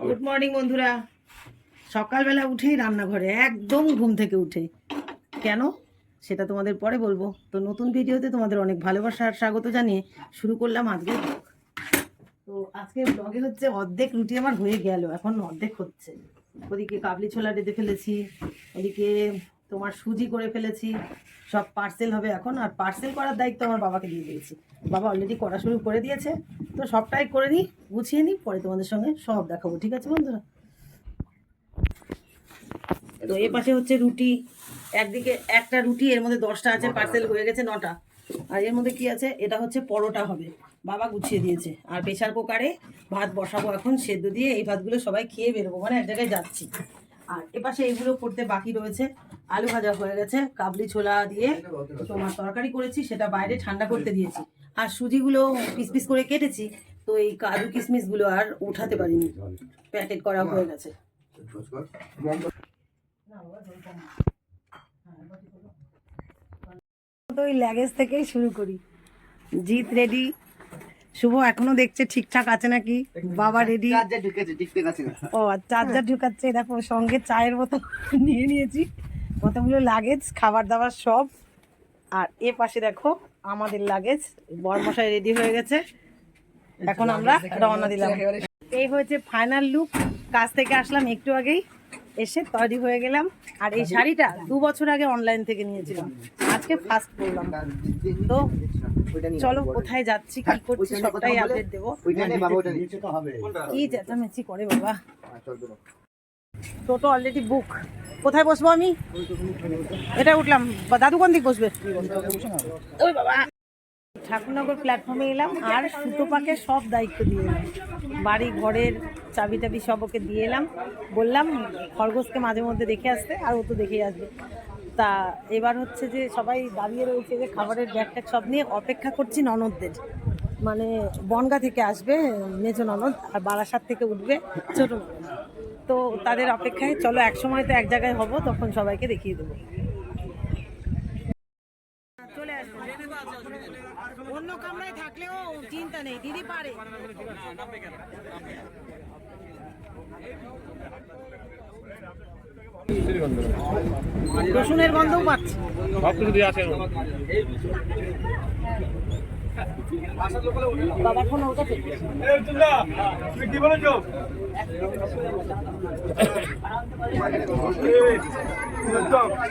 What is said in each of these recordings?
Good morning বন্ধুরা। সকালবেলা উঠেই রান্নাঘরে একদম ঘুম থেকে উঠে। কেন? সেটা তোমাদের পরে বলব। তো নতুন ভিডিওতে তোমাদের অনেক ভালোবাসা আর স্বাগত জানিয়ে শুরু করলাম আজকে তো আজকে ব্লগে হচ্ছে অর্ধেক রুটি আমার হয়ে গেল। এখন অর্ধেক হচ্ছে। ওদিকে কাবলি ছোলা রেঁধে ফেলেছি। ওদিকে তোমার সুজি করে ফেলেছি সব পার্সেল হবে এখন আর পার্সেল করার দায়িত্ব আমার বাবাকে দিয়ে দিয়েছি। বাবা অলরেডি করা শুরু করে দিয়েছে তো সবটাই করে নিই গুছিয়ে নিই পরে তোমাদের সঙ্গে সব দেখাবো ঠিক আছে বন্ধুরা? তো এ পাশে হচ্ছে রুটি একদিকে একটা রুটি এর মধ্যে দশটা আছে পার্সেল হয়ে গেছে নটা। আর এর মধ্যে কি আছে এটা হচ্ছে পরোটা হবে বাবা গুছিয়ে দিয়েছে। আর প্রেশার কুকারে ভাত বসাবো এখন সেদ্ধ দিয়ে এই ভাতগুলো সবাই খেয়ে বেরোবো মানে এক জায়গায় যাচ্ছি। আর এপাশে এইগুলো করতে বাকি রয়েছে। আলু ভাজা হয়ে গেছে, কাবলি ছোলা দিয়ে তোমার তরকারি করেছি, সেটা বাইরে ঠান্ডা করতে দিয়েছি। আর সুজিগুলো পিস পিস করে কেটেছি, তো এই কাজু কিশমিশগুলো আর উঠাতে পারিনি। প্যাকেট করা হয়ে গেছে। তো ওই ল্যাগেজ থেকেই শুরু করি। জিৎ রেডি শুভ এখনও দেখছে ঠিকঠাক আছে নাকি? বাবা রেডি ও চার্জার ঢুকাচ্ছে দেখো সঙ্গে চায়ের বোতল নিয়ে নিয়েছি। কতগুলো লাগেজ খাবার দাবার সব। আর এ পাশে দেখো আমাদের লাগেজ বরমশাই রেডি হয়ে গেছে। এখন আমরা রওনা দিলাম। এই হয়েছে ফাইনাল লুক কাজ থেকে আসলাম একটু আগেই। এসে তৈরি হয়ে গেলাম। আর এই শাড়িটা দু বছর আগে অনলাইন থেকে নিয়েছিলাম। আজকে ফার্স্ট করলাম তো চলো কোথায় যাচ্ছি কি করছি সবটাই আপডেট দেবো। কি চেঁচামেচি করে বাবা। টোটো অলরেডি বুক কোথায় বসবো আমি? এটা উঠলাম। দাদু কোন দিক বসবে? ওই বাবা। ঠাকুরনগর প্ল্যাটফর্মে এলাম, আর সুতো পাকে সব দায়িত্ব দিয়ে এলাম। বাড়ি, ঘরের চাবি টাবি সব ওকে দিয়ে এলাম। বললাম, খরগোশকে মাঝে মধ্যে দেখে আসতে, আর ও তো দেখেই আসবে। তা এবার হচ্ছে যে সবাই দাঁড়িয়ে রয়েছে যে খাবারের ব্যাগ সব নিয়ে অপেক্ষা করছি ননদদের। মানে বনগা থেকে আসবে মেজো ননদ, আর বারাসাত থেকে উঠবে ছোট তো তাদের অপেক্ষায়, চলো এক সময় তো এক জায়গায় হব, তখন সবাইকে দেখিয়ে দেবো চলে আসবে অন্য কামরায় থাকলেও চিন্তা নেই দিদি পারে। রসুনের গন্ধও পাচ্ছি। বাবার ফোন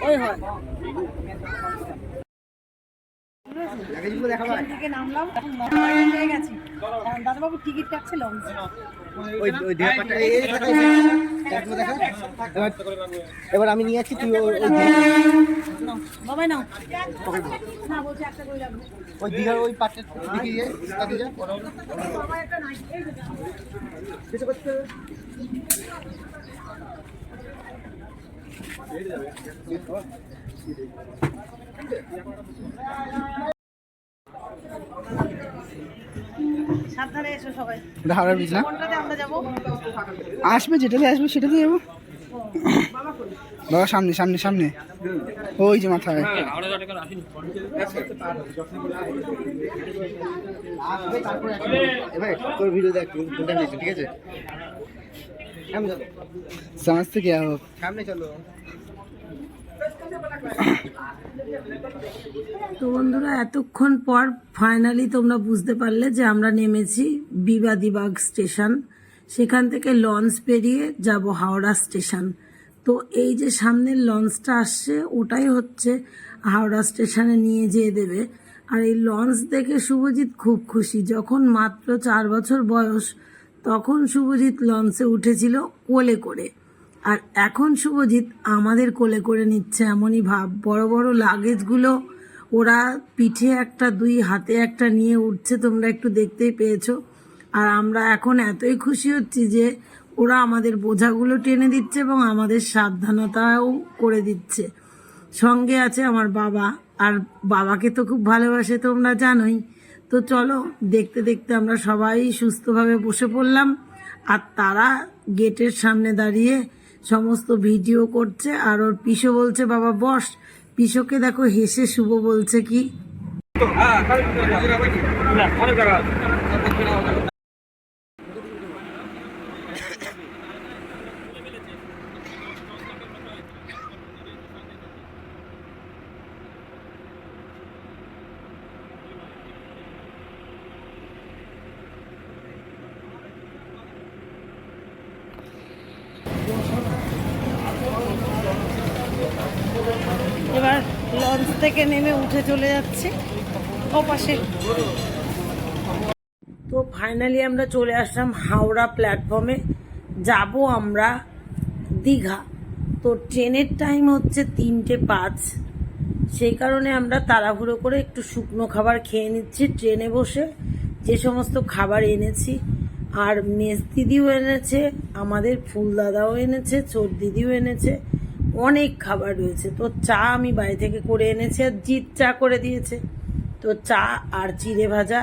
ওই হয়। ট্রেন থেকে নামলাম এখন হয়ে গেছি। দাদাবাবু টিকিট কাটছে লঞ্চ এবার আমি নিয়ে যাচ্ছি তুই নাও। ওই দিঘার ওই পাটটা তাতে যা। কিছু করতে? সাবধানে এসো সবাই। আসবে যেটাতে আসবে সেটাতে যাব। বাবা সামনে সামনে সামনে। ওই যে মাথায়। তোর ভিডিও দেখ ঠিক আছে? সামনে থেকে সামনে চলো। তো বন্ধুরা, এতক্ষণ পর ফাইনালি তোমরা বুঝতে পারলে যে আমরা নেমেছি বিবাদীবাগ স্টেশন। সেখান থেকে লঞ্চ পেরিয়ে যাব হাওড়া স্টেশন। তো এই যে সামনের লঞ্চটা আসছে, ওটাই হচ্ছে হাওড়া স্টেশনে নিয়ে যেয়ে দেবে। আর এই লঞ্চ দেখে শুভজিৎ খুব খুশি। যখন মাত্র চার বছর বয়স, তখন শুভজিৎ লঞ্চে উঠেছিল কোলে করে। আর এখন শুভজিৎ আমাদের কোলে করে নিচ্ছে এমনই ভাব। বড় বড় লাগেজগুলো ওরা পিঠে একটা, দুই হাতে একটা নিয়ে উঠছে, তোমরা একটু দেখতেই পেয়েছ। আর আমরা এখন এতই খুশি হচ্ছি যে ওরা আমাদের বোঝাগুলো টেনে দিচ্ছে এবং আমাদের সাবধানতাও করে দিচ্ছে। সঙ্গে আছে আমার বাবা, আর বাবাকে তো খুব ভালোবাসে তোমরা জানোই। তো চলো, দেখতে দেখতে আমরা সবাই সুস্থভাবে বসে পড়লাম। আর তারা গেটের সামনে দাঁড়িয়ে সমস্ত ভিডিও করছে আর ওর পিসো বলছে, বাবা, বস, পিসোকে দেখো হেসে শুভ বলছে কি লঞ্চ থেকে নেমে উঠে চলে যাচ্ছি। ও তো ফাইনালি আমরা চলে আসলাম হাওড়া প্ল্যাটফর্মে যাব আমরা দীঘা। তো ট্রেনের টাইম হচ্ছে তিনটে পাঁচ। সেই কারণে আমরা তাড়াহুড়ো করে একটু শুকনো খাবার খেয়ে নিচ্ছি, ট্রেনে বসে যে সমস্ত খাবার এনেছি। আর মেস দিদিও এনেছে, আমাদের ফুল দাদাও এনেছে, চোর দিদিও এনেছে। অনেক খাবার রয়েছে। তো চা আমি বাড়ি থেকে করে এনেছি আর জিৎ চা করে দিয়েছে। তো চা আর চিড়ে ভাজা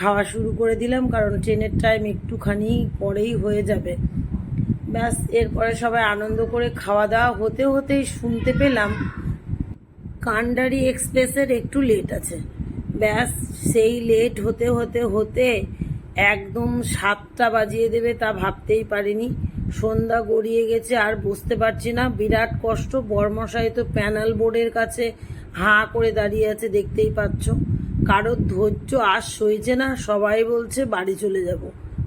খাওয়া শুরু করে দিলাম কারণ ট্রেনের টাইম একটুখানি পরেই হয়ে যাবে। ব্যাস, এরপরে সবাই আনন্দ করে খাওয়া দাওয়া হতে হতেই শুনতে পেলাম কান্ডারি এক্সপ্রেসের একটু লেট আছে। ব্যাস, সেই লেট হতে হতে হতে একদম সাতটা বাজিয়ে দেবে তা ভাবতেই পারিনি। সন্ধ্যা গড়িয়ে গেছে, আর বুঝতে পারছি না। বিরাট কষ্ট, বর্মশাই তো প্যানেল বোর্ডের কাছে হাঁ করে দাঁড়িয়ে আছে, দেখতেই পাচ্ছ। কারোর ধৈর্য আর সইছে না, সবাই বলছে, বাড়ি চলে যাব।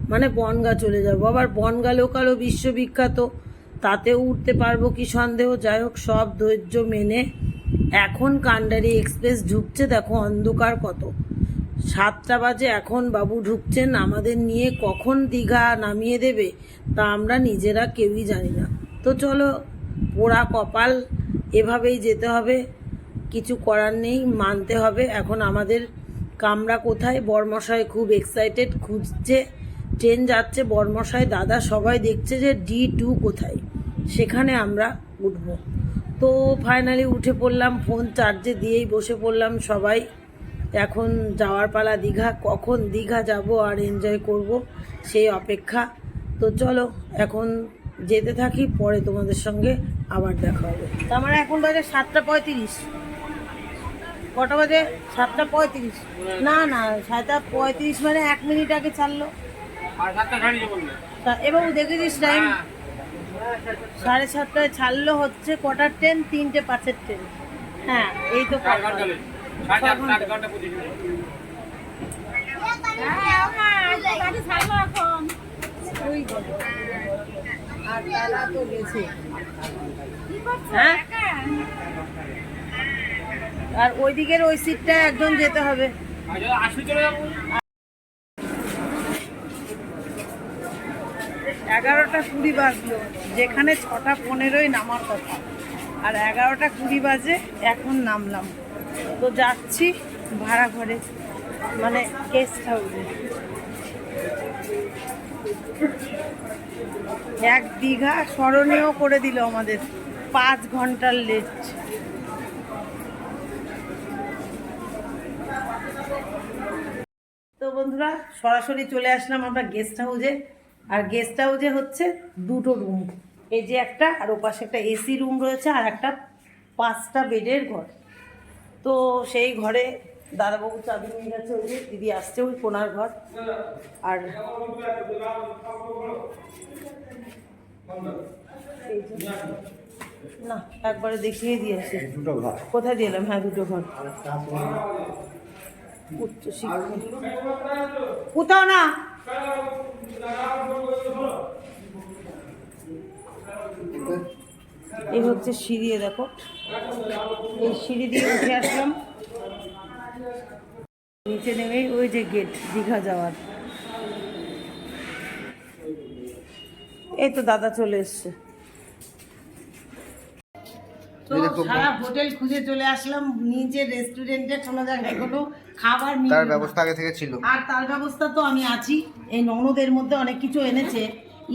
মানে বনগা চলে যাব। আবার বনগা লোকালও বিশ্ববিখ্যাত, তাতেও উঠতে পারব কি সন্দেহ? যাই হোক, সব ধৈর্য মেনে এখন কান্ডারি এক্সপ্রেস ঢুকছে, দেখো অন্ধকার কত। সাতটা বাজে এখন বাবু ঢুকছেন, আমাদের নিয়ে কখন দীঘা নামিয়ে দেবে তা আমরা নিজেরা কেউই জানি না। তো চলো, পোড়া কপাল, এভাবেই যেতে হবে। কিছু করার নেই, মানতে হবে। এখন আমাদের কামরা কোথায়? বর্মশাই খুব এক্সাইটেড খুঁজছে। ট্রেন যাচ্ছে, বর্মশাই, দাদা সবাই দেখছে যে ডি টু কোথায়। সেখানে আমরা উঠব। তো ফাইনালি উঠে পড়লাম ফোন চার্জে দিয়েই বসে পড়লাম সবাই। এখন যাওয়ার পালা দীঘা কখন দীঘা যাব আর এনজয় করব সেই অপেক্ষা। তো চলো এখন যেতে থাকি পরে তোমাদের সঙ্গে আবার দেখা হবে। আমার মানে এখন বাজে সাতটা পঁয়ত্রিশ। কটা বাজে? সাতটা পঁয়ত্রিশ। না না সাতটা পঁয়ত্রিশ মানে এক মিনিট আগে ছাড়লো। তা এবার দেখেছিস টাইম সাড়ে সাতটায় ছাড়লো হচ্ছে কটার ট্রেন তিনটে পাঁচের ট্রেন হ্যাঁ এই তো আর হ্যাঁ? আর ওই দিকের ওই সিটটা একজন যেতে হবে। এগারোটা কুড়ি বাজলো। যেখানে ছটা পনেরোই নামার কথা। আর এগারোটা কুড়ি বাজে এখন নামলাম। তো যাচ্ছি ভাড়া ঘরে। মানে গেস্ট হাউসে এক দীঘা স্মরণীয় করে দিল আমাদের পাঁচ ঘণ্টার লেট তো বন্ধুরা, সরাসরি চলে আসলাম আমরা গেস্ট হাউসে আর গেস্ট হাউসে হচ্ছে দুটো রুম এই যে একটা, আর ওপাশে একটা এসি রুম রয়েছে, আর একটা পাঁচটা বেডের ঘর। তো সেই ঘরে দাদাবাবু চাবি নিয়ে গেছে ওই যে দিদি আসছে ওই কোনার ঘর। আর এই না একবারে দেখিয়ে দিয়েছি কোথায় দিলাম হ্যাঁ দুটো ঘর। উচ্চ শিক্ষা। কোথাও না। এই হচ্ছে সিঁড়ি দেখো। এই সিঁড়ি দিয়ে উঠে আসলাম। নিচে নেমেই ওই যে গেট দীঘা যাওয়ার। এই তো দাদা চলে এসছে। তো সারা হোটেল খুঁজে চলে আসলাম। নিচে রেস্টুরেন্টে কোনো জায়গায় কোনো খাবার তার ব্যবস্থা আগে থেকে ছিল। আর তার ব্যবস্থা তো আমি আছি। এই ননদের মধ্যে অনেক কিছু এনেছে।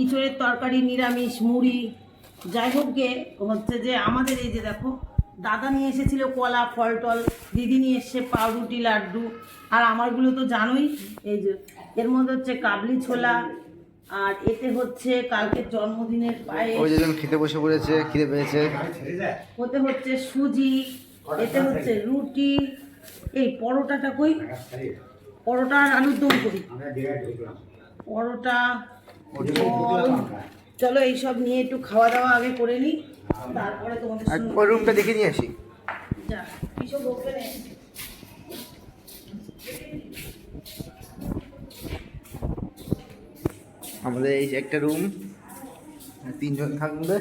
ইঁচড়ের তরকারি নিরামিষ মুড়ি যাই হোক গে হচ্ছে যে আমাদের এই যে দেখো দাদা নিয়ে এসেছিল কলা ফল টল দিদি নিয়ে এসছে পাউরুটি লাড্ডু আর আমারগুলো তো জানোই এই যে এর মধ্যে হচ্ছে কাবলি ছোলা আর এতে হচ্ছে কালকের জন্মদিনের পায়ে ওই যেজন খেতে বসে পড়েছে খিদে পেয়েছে। ওতে হচ্ছে সুজি এতে হচ্ছে রুটি এই পরোটাটা কই? পরোটা আর আলুর দম করি। পরোটা। চলো এইসব নিয়ে একটু খাওয়া দাওয়া আগে করে নিই তারপরে তোমাদের ওই রুমটা দেখে নিয়ে আসি। যা আমাদের এই যে একটা রুম তিনজন থাকবে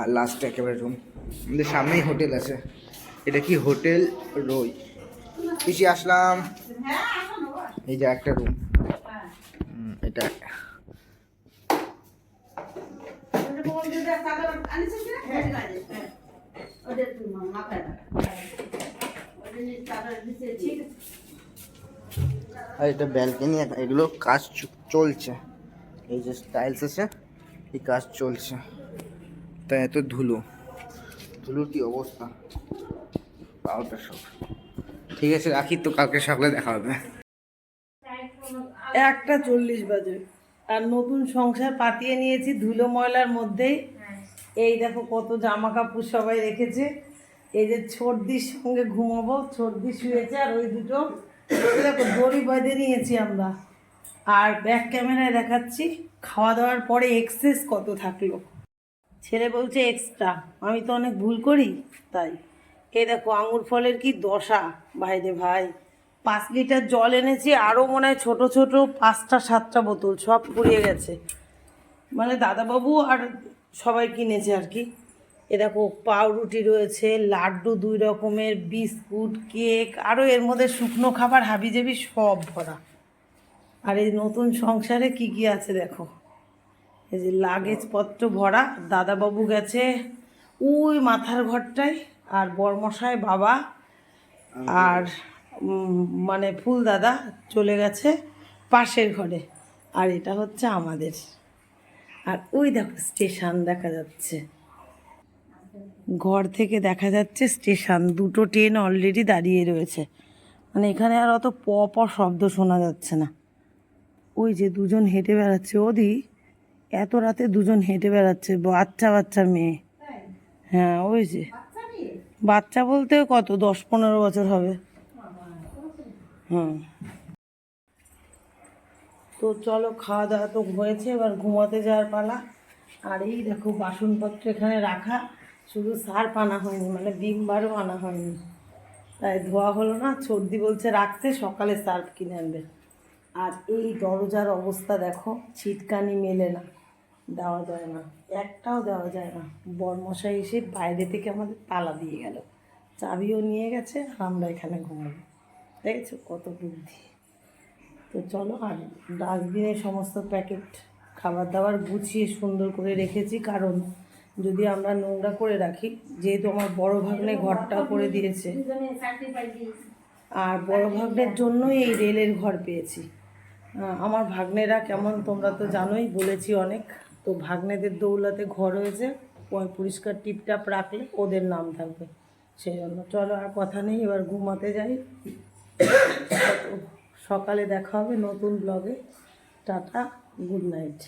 আর লাস্টে একেবারে রুম আমাদের সামনেই হোটেল আছে। এটা কি হোটেল? রই পিসি আসলাম। এই যে একটা রুম আর এটা ব্যালকনি এগুলো কাজ চলছে। এই যে টাইলস আছে, এই কাজ চলছে। তাই এত ধুলো। ধুলোর কি অবস্থা? পাউটা সব। ঠিক আছে, রাখি তো, কালকে সকালে দেখা হবে। একটা চল্লিশ বাজে। আর নতুন সংসার পাতিয়ে নিয়েছি ধুলো ময়লার মধ্যেই। এই দেখো কত জামা কাপড় সবাই রেখেছে। এই যে ছর্দির সঙ্গে ঘুমাবো, ছর্দি শুয়েছে আর ওই দুটো। দেখো, দড়ি বেঁধে নিয়েছি আমরা। আর ব্যাক ক্যামেরায় দেখাচ্ছি, খাওয়া দাওয়ার পরে এক্সেস কত থাকল। ছেলে বলছে এক্সট্রা আমি তো অনেক ভুল করি, তাই। এই দেখো, আঙুর ফলের কি দশা। ভাইরে ভাই পাঁচ লিটার জল এনেছি আরও মনে হয় ছোটো ছোটো পাঁচটা, সাতটা বোতল, সব ফুরিয়ে গেছে। মানে দাদাবাবু আর সবাই কিনেছে আর কি। এ দেখো পাউরুটি রয়েছে, লাড্ডু দুই রকমের, বিস্কুট, কেক আরও এর মধ্যে শুকনো খাবার, হাবিজাবি সব ভরা। আর এই নতুন সংসারে কি কি আছে দেখো? এই যে লাগেজপত্র ভরা, দাদাবাবু গেছে, ওই মাথার ঘরটায় আর বরমশাই বাবা, আর মানে ফুল দাদা চলে গেছে পাশের ঘরে, আর এটা হচ্ছে আমাদের। আর ওই দেখো স্টেশন দেখা যাচ্ছে। ঘর থেকে দেখা যাচ্ছে স্টেশন। দুটো ট্রেন অলরেডি দাঁড়িয়ে রয়েছে। মানে এখানে আর অত প প শব্দ শোনা যাচ্ছে না। ওই যে দুজন হেঁটে বেড়াচ্ছে। ওদি, এত রাতে দুজন হেঁটে বেড়াচ্ছে। বাচ্চা বাচ্চা মেয়ে। হ্যাঁ ওই যে। বাচ্চা বলতে কত? দশ পনেরো বছর হবে। হুম। তো চলো, খাওয়া দাওয়া তো হয়েছে। এবার ঘুমাতে যাওয়ার পালা। আর এই দেখো, বাসনপত্র এখানে রাখা। শুধু সার্ফ আনা হয়নি মানে বারও আনা হয়নি। তাই ধোয়া হলো না, সর্দি বলছে রাখতে, সকালে সার্ফ কিনে আনবে। আর এই দরজার অবস্থা দেখো, ছিটকানি মেলে না, দেওয়া যায় না, একটাও দেওয়া যায় না। বরমশাই এসে বাইরে থেকে আমাদের তালা দিয়ে গেল। চাবিও নিয়ে গেছে, আর আমরা এখানে ঘুমাবো। দেখেছ কত বুদ্ধি। তো চলো, আর ডাস্টবিনে সমস্ত প্যাকেট, খাবার দাবার গুছিয়ে সুন্দর করে রেখেছি, কারণ যদি আমরা নোংরা করে রাখি, যেহেতু আমার বড় ভাগ্নে ঘরটা করে দিয়েছে। আর বড় ভাগ্নের জন্যই এই রেলের ঘর পেয়েছি। আমার ভাগ্নেরা কেমন তোমরা তো জানোই, বলেছি অনেক। তো ভাগ্নেদের দৌলাতে ঘর হয়েছে পরিষ্কার টিপটাপ রাখলে ওদের নাম থাকবে। সেই জন্য চলো আর কথা নেই, এবার ঘুমাতে যাই। সকালে দেখা হবে নতুন ব্লগে টাটা গুড নাইট